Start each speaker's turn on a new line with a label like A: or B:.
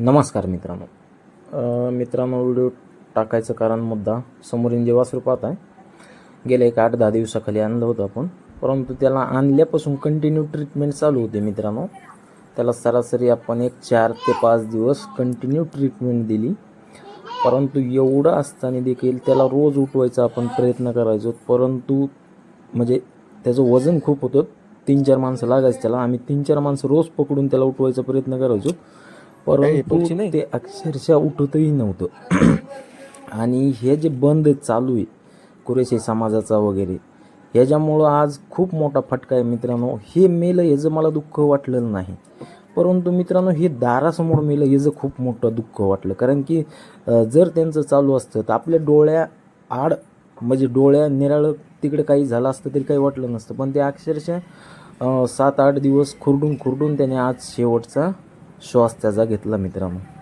A: नमस्कार मित्रांनो. मित्रांनो व्हिडिओ टाकायचं कारण मुद्दा समोरील जे वासरू पाहत आहे गेल्या एक आठ दहा दिवसाखाली आणलं होतं आपण. परंतु त्याला आणल्यापासून कंटिन्यू ट्रीटमेंट चालू होते मित्रांनो. त्याला सरासरी आपण एक चार ते पाच दिवस कंटिन्यू ट्रीटमेंट दिली. परंतु एवढं असताना देखील त्याला रोज उठवायचा आपण प्रयत्न करायचो. परंतु म्हणजे त्याचं वजन खूप होतं. तीन चार माणसं लागायचं त्याला. आम्ही तीन चार माणसं रोज पकडून त्याला उठवायचा प्रयत्न करायचो. परंतु ते अक्षरशः उठतही नव्हतं. आणि हे जे बंद चालू आहे कुरेशी समाजाचा वगैरे ह्याच्यामुळं आज खूप मोठा फटका आहे मित्रांनो. हे मेलं ह्याचं मला दुःख वाटलेलं नाही. परंतु मित्रांनो हे दारासमोर मेलं ह्याचं खूप मोठं दुःख वाटलं. कारण की जर त्यांचं चालू असतं तर आपल्या डोळ्या आड म्हणजे डोळ्या निराळं तिकडे काही झालं असतं तरी काही वाटलं नसतं. पण ते अक्षरशः सात आठ दिवस खुरडून खुरडून त्याने आज शेवटचा श्वास त्याचा घेतला मित्रांनो.